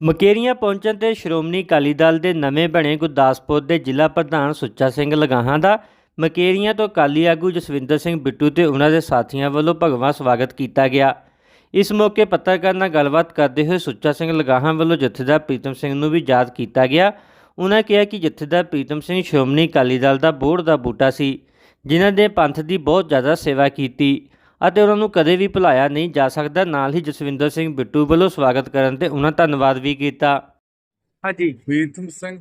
ਮਕੇਰੀਆਂ ਪਹੁੰਚਣ ਤੇ ਸ਼੍ਰੋਮਣੀ ਅਕਾਲੀ ਦਲ ਦੇ ਨਵੇਂ ਬਣੇ ਗੁਰਦਾਸਪੁਰ ਦੇ ਜ਼ਿਲ੍ਹਾ ਪ੍ਰਧਾਨ ਸੁੱਚਾ ਸਿੰਘ ਲਗਾਹਾਂ ਦਾ ਮਕੇਰੀਆਂ ਤੋਂ ਅਕਾਲੀ ਆਗੂ ਜਸਵਿੰਦਰ ਸਿੰਘ ਬਿੱਟੂ ਤੇ ਉਹਨਾਂ ਦੇ ਸਾਥੀਆਂ ਵੱਲੋਂ ਭਗਵਾਂ ਸਵਾਗਤ ਕੀਤਾ ਗਿਆ। ਇਸ ਮੌਕੇ ਪੱਤਰਕਾਰ ਨਾਲ ਗੱਲਬਾਤ ਕਰਦੇ ਹੋਏ ਸੁੱਚਾ ਸਿੰਘ ਲਗਾਹਾਂ ਵੱਲੋਂ ਜਥੇਦਾਰ ਪ੍ਰੀਤਮ ਸਿੰਘ ਨੂੰ ਵੀ ਯਾਦ ਕੀਤਾ ਗਿਆ। ਉਹਨਾਂ ਕਿਹਾ ਕਿ ਜਥੇਦਾਰ ਪ੍ਰੀਤਮ ਸਿੰਘ ਸ਼੍ਰੋਮਣੀ ਅਕਾਲੀ ਦਲ ਦਾ ਬੋਰਡ ਦਾ ਬੂਟਾ ਸੀ, ਜਿਨ੍ਹਾਂ ਦੇ ਪੰਥ ਦੀ ਬਹੁਤ ਜ਼ਿਆਦਾ ਸੇਵਾ ਕੀਤੀ। ਅਤੇ ਉਹਨਾਂ ਨੂੰ ਕਦੇ ਵੀ ਭੁਲਾਇਆ ਨਹੀਂ ਜਾ ਸਕਦਾ। ਨਾਲ ਹੀ ਜਸਵਿੰਦਰ ਸਿੰਘ ਬਿੱਟੂ ਵੱਲੋਂ ਸਵਾਗਤ ਕਰਨ ਤੇ ਉਹਨਾਂ ਧੰਨਵਾਦ ਵੀ ਕੀਤਾ। ਹਾਂਜੀ। ਪ੍ਰੀਤਮ ਸਿੰਘ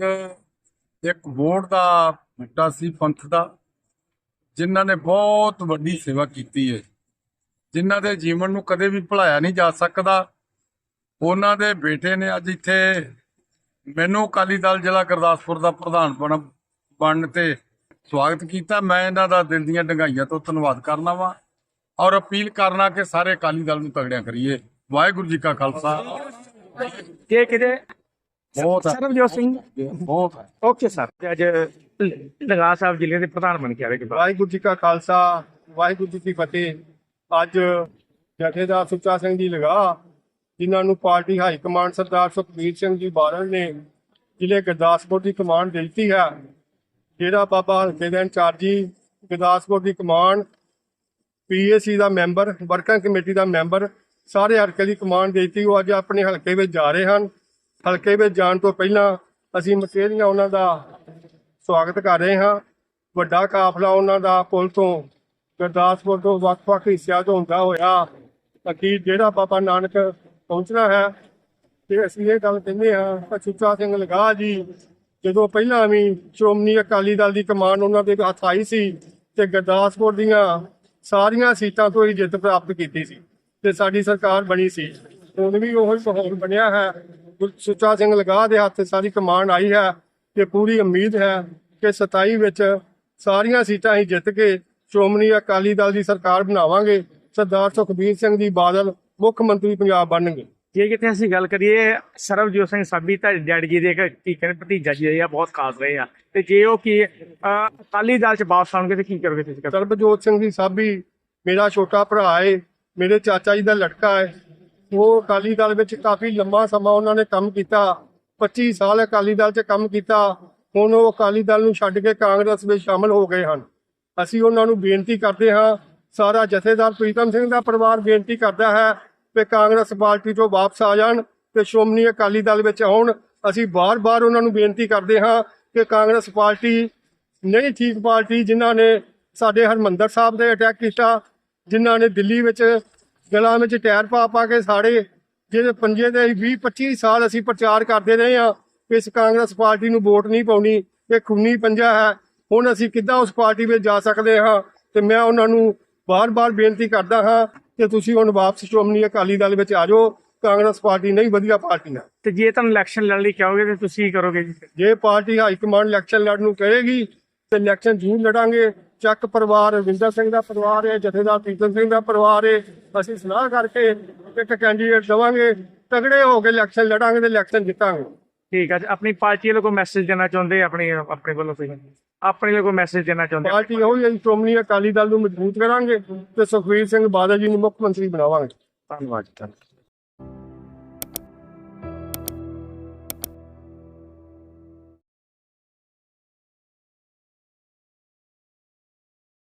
ਇੱਕ ਵੋਟ ਦਾ ਬੂਟਾ ਸੀ ਪੰਥ ਦਾ ਜਿਨ੍ਹਾਂ ਨੇ ਬਹੁਤ ਵੱਡੀ ਸੇਵਾ ਕੀਤੀ ਹੈ। ਜਿਨ੍ਹਾਂ ਦੇ ਜੀਵਨ ਨੂੰ ਕਦੇ ਵੀ ਭੁਲਾਇਆ ਨਹੀਂ ਜਾ ਸਕਦਾ। ਉਹਨਾਂ ਦੇ ਬੇਟੇ ਨੇ ਅੱਜ ਇੱਥੇ ਮੈਨੂੰ ਅਕਾਲੀ ਦਲ ਜ਼ਿਲ੍ਹਾ ਗੁਰਦਾਸਪੁਰ ਦਾ ਪ੍ਰਧਾਨ ਬਣ ਬਣਨ ਤੇ ਸਵਾਗਤ ਕੀਤਾ। ਮੈਂ ਇਹਨਾਂ ਦਾ ਦਿਲ ਦੀਆਂ ਡੰਗਾਈਆਂ ਤੋਂ ਧੰਨਵਾਦ ਕਰਨਾ ਵਾਂ। ਔਰ ਅਪੀਲ ਕਰਨਾ ਕਿ ਸਾਰੇ ਅਕਾਲੀ ਦਲ ਨੂੰ ਤਗੜਿਆ ਕਰੀਏ। ਵਾਹਿਗੁਰੂ ਜੀ ਕਾ ਖਾਲਸਾ। ਜੇ ਕਿਤੇ ਬਹੁਤ ਹੈ। ਸਰਬਜੋਤ ਸਿੰਘ। ਬਹੁਤ ਹੈ। ਓਕੇ ਸਰ ਤੇ ਅੱਜ ਲਗਾ ਸਾਹਿਬ ਜ਼ਿਲ੍ਹੇ ਦੇ ਪ੍ਰਧਾਨ ਬਣ ਕੇ ਆਵੇ ਕਿ ਬਾਅਦ ਵਾਹਿਗੁਰੂ ਜੀ ਕਾ ਖਾਲਸਾ ਵਾਹਿਗੁਰੂ ਜੀ ਕੀ ਫਤਿਹ। ਅੱਜ ਜਥੇਦਾਰ ਸੁੱਚਾ ਸਿੰਘ ਜੀ ਲਗਾ ਜਿਨ੍ਹਾਂ ਨੂੰ party high command Sardar Sukhbir Singh ji Badal ਨੇ ਜ਼ਿਲ੍ਹੇ ਗੁਰਦਾਸਪੁਰ ਦੀ ਕਮਾਂਡ ਦੇ ਦਿੱਤੀ ਹੈ ਜਿਹੜਾ ਬਾਬਾ ਹਲਕੇ ਦੇ ਇੰਚਾਰਜੀ ਗੁਰਦਾਸਪੁਰ ਦੀ ਕਮਾਂਡ ਪੀਏਸੀ ਦਾ ਮੈਂਬਰ, ਵਰਕਿੰਗ ਕਮੇਟੀ ਦਾ ਮੈਂਬਰ, ਸਾਰੇ ਹਲਕੇ ਦੀ ਕਮਾਂਡ ਦੇ ਦਿੱਤੀ। ਉਹ ਅੱਜ ਆਪਣੇ ਹਲਕੇ ਵਿੱਚ ਜਾ ਰਹੇ ਹਨ। ਹਲਕੇ ਵਿੱਚ ਜਾਣ ਤੋਂ ਪਹਿਲਾਂ ਅਸੀਂ ਮਕੇਰੀਆਂ ਉਹਨਾਂ ਦਾ ਸਵਾਗਤ ਕਰ ਰਹੇ ਹਾਂ। ਵੱਡਾ ਕਾਫਲਾ ਉਹਨਾਂ ਦਾ ਪੁਲ ਤੋਂ, ਗੁਰਦਾਸਪੁਰ ਤੋਂ ਵੱਖ-ਵੱਖ ਹਿੱਸਿਆਂ ਤੋਂ ਹੁੰਦਾ ਹੋਇਆ ਅਕੀ ਜਿਹੜਾ ਬਾਬਾ ਨਾਨਕ ਪਹੁੰਚਣਾ ਹੈ ਤੇ ਅਸੀਂ ਇਹ ਗੱਲ ਕਹਿੰਦੇ ਹਾਂ ਕਿ ਸੁੱਚਾ ਸਿੰਘ ਲਗਾ ਜੀ, ਜਦੋਂ ਪਹਿਲਾਂ ਵੀ ਸ਼੍ਰੋਮਣੀ ਅਕਾਲੀ ਦਲ ਦੀ ਕਮਾਨ ਉਹਨਾਂ ਦੇ ਹੱਥ ਆਈ ਸੀ ਤੇ ਗੁਰਦਾਸਪੁਰ ਦੀਆਂ ਸਾਰੀਆਂ ਸੀਟਾਂ ਤੋਂ ਹੀ ਜਿੱਤ ਪ੍ਰਾਪਤ ਕੀਤੀ ਸੀ ਤੇ ਸਾਡੀ ਸਰਕਾਰ ਬਣੀ ਸੀ। ਹੁਣ ਵੀ ਉਹੀ ਮਾਹੌਲ ਬਣਿਆ ਹੈ। ਗੁਰ- ਸੁੱਚਾ ਸਿੰਘ ਲਗਾ ਦੇ ਹੱਥ ਸਾਰੀ ਕਮਾਨ ਆਈ ਹੈ ਤੇ ਪੂਰੀ ਉਮੀਦ ਹੈ ਕਿ 27 ਵਿੱਚ ਸਾਰੀਆਂ ਸੀਟਾਂ ਹੀ ਜਿੱਤ ਕੇ ਸ਼੍ਰੋਮਣੀ ਅਕਾਲੀ ਦਲ ਦੀ ਸਰਕਾਰ ਬਣਾਵਾਂਗੇ। ਸਰਦਾਰ ਸੁਖਬੀਰ ਸਿੰਘ ਜੀ ਬਾਦਲ ਮੁੱਖ ਮੰਤਰੀ ਪੰਜਾਬ ਬਣਨਗੇ। ਜੇ ਕਿਤੇ ਅਸੀਂ ਗੱਲ ਕਰੀਏ ਸਰਬਜੋਤ ਸਿੰਘ ਸਾਬੀ ਤਾਂ ਡੈਡੀ ਜੀ ਦੇ ਕੀ ਕਹਿੰਦੇ ਭਤੀਜਾ ਜੀ ਆ, ਬਹੁਤ ਖਾਸ ਰਹੇ ਆ। ਤੇ ਜੇ ਉਹ ਕੀ ਅਕਾਲੀ ਦਲ ਚ ਵਾਪਸ ਆਉਣਗੇ ਤੇ ਕੀ ਕਰੋਗੇ ਤੁਸੀਂ ਸਰਬਜੋਤ ਸਿੰਘ ਜੀ ਸਾਬੀ ਮੇਰਾ ਛੋਟਾ ਭਰਾ ਏ, ਮੇਰੇ ਚਾਚਾ ਜੀ ਦਾ ਲੜਕਾ ਏ। ਉਹ ਅਕਾਲੀ ਦਲ ਵਿੱਚ ਕਾਫੀ ਲੰਮਾ ਸਮਾਂ ਉਹਨਾਂ ਨੇ ਕੰਮ ਕੀਤਾ 25 ਸਾਲ ਅਕਾਲੀ ਦਲ 'ਚ ਕੰਮ ਕੀਤਾ। ਹੁਣ ਉਹ ਅਕਾਲੀ ਦਲ ਨੂੰ ਛੱਡ ਕੇ ਕਾਂਗਰਸ ਵਿੱਚ ਸ਼ਾਮਲ ਹੋ ਗਏ ਹਨ। ਅਸੀਂ ਉਹਨਾਂ ਨੂੰ ਬੇਨਤੀ ਕਰਦੇ ਹਾਂ, ਸਾਰਾ ਜਥੇਦਾਰ ਪ੍ਰੀਤਮ ਸਿੰਘ ਦਾ ਪਰਿਵਾਰ ਬੇਨਤੀ ਕਰਦਾ ਹੈ ਕਿ ਕਾਂਗਰਸ ਪਾਰਟੀ ਤੋਂ ਵਾਪਸ ਆ ਜਾਣ ਤੇ ਸ਼੍ਰੋਮਣੀ ਅਕਾਲੀ ਦਲ ਵਿੱਚ ਆਉਣ, ਅਸੀਂ ਬਾਰ-ਬਾਰ ਉਹਨਾਂ ਨੂੰ ਬੇਨਤੀ ਕਰਦੇ ਹਾਂ ਕਿ ਕਾਂਗਰਸ ਪਾਰਟੀ, ਨਹੀਂ ਠੀਕ ਪਾਰਟੀ, ਜਿਨ੍ਹਾਂ ਨੇ ਸਾਡੇ ਹਰਮੰਦਰ ਸਾਹਿਬ ਦੇ ਅਟੈਕ ਕੀਤਾ, ਜਿਨ੍ਹਾਂ ਨੇ ਦਿੱਲੀ ਵਿੱਚ ਗਲਾਂ ਵਿੱਚ ਟਾਇਰ ਪਾ ਪਾ ਕੇ ਸਾੜੇ ਜਿਹੜੇ ਪੰਜੇ ਦੇ 20 25 ਸਾਲ ਅਸੀਂ ਪ੍ਰਚਾਰ ਕਰਦੇ ਰਹੇ ਹਾਂ ਕਿ ਇਸ ਕਾਂਗਰਸ ਪਾਰਟੀ ਨੂੰ ਵੋਟ ਨਹੀਂ ਪਾਉਣੀ, ਇਹ ਖੂਨੀ ਪੰਜਾ ਹੈ। ਹੁਣ ਅਸੀਂ ਕਿੱਦਾਂ ਉਸ ਪਾਰਟੀ ਵਿੱਚ ਜਾ ਸਕਦੇ ਹਾਂ? ਤੇ ਮੈਂ ਉਹਨਾਂ ਨੂੰ ਬਾਰ-ਬਾਰ ਬੇਨਤੀ ਕਰਦਾ ਹਾਂ ਕਿ ਤੁਸੀਂ ਹੁਣ ਵਾਪਸ ਸ਼੍ਰੋਮਣੀ ਅਕਾਲੀ ਦਲ ਵਿੱਚ ਆ ਜਾਓ। ਕਾਂਗਰਸ ਪਾਰਟੀ ਨਹੀਂ ਵਧੀਆ ਪਾਰਟੀ ਹੈ ਤੇ ਜੇ ਤੁਹਾਨੂੰ ਇਲੈਕਸ਼ਨ ਲੜਨ ਲਈ ਕਹੋਗੇ ਤੇ ਤੁਸੀਂ ਕਰੋਗੇ ਜੀ? ਜੇ ਪਾਰਟੀ ਹਾਈ ਕਮਾਂਡ ਇਲੈਕਸ਼ਨ ਲੜਨ ਨੂੰ ਕਹੇਗੀ ਤੇ ਇਲੈਕਸ਼ਨ ਜ਼ਰੂਰ ਲੜਾਂਗੇ। ਚੱਕ ਪਰਿਵਾਰ ਰਵਿੰਦਰ ਸਿੰਘ ਦਾ ਪਰਿਵਾਰ ਹੈ ਜਥੇਦਾਰ ਪ੍ਰੀਤਮ ਸਿੰਘ ਦਾ ਪਰਿਵਾਰ ਹੈ ਅਸੀਂ ਸਲਾਹ ਕਰਕੇ ਇੱਕ ਕੈਂਡੀਡੇਟ ਦਵਾਂਗੇ। ਤਗੜੇ ਹੋ ਕੇ ਇਲੈਕਸ਼ਨ ਲੜਾਂਗੇ ਤੇ ਇਲੈਕਸ਼ਨ ਜਿੱਤਾਂਗੇ। ਠੀਕ ਹੈ ਜੀ। ਆਪਣੀ ਪਾਰਟੀ ਵੱਲੋਂ ਕੋਈ ਮੈਸੇਜ ਦੇਣਾ ਚਾਹੁੰਦੇ ਆਪਣੀ ਆਪਣੇ ਵੱਲੋਂ ਕੋਈ? ਆਪਣੇ ਲਈ ਕੋਈ ਮੈਸੇਜ ਦੇਣਾ ਚਾਹੁੰਦੇ ਪਾਰਟੀ ਇਹੋ ਹੀ ਹੈ ਜੀ, ਸ਼੍ਰੋਮਣੀ ਅਕਾਲੀ ਦਲ ਨੂੰ ਮਜ਼ਬੂਤ ਕਰਾਂਗੇ ਤੇ ਸੁਖਵੀਰ ਸਿੰਘ ਬਾਦਲ ਜੀ ਨੂੰ ਮੁੱਖ ਮੰਤਰੀ ਬਣਾਵਾਂਗੇ। ਧੰਨਵਾਦ ਜੀ ਧੰਨਵਾਦ।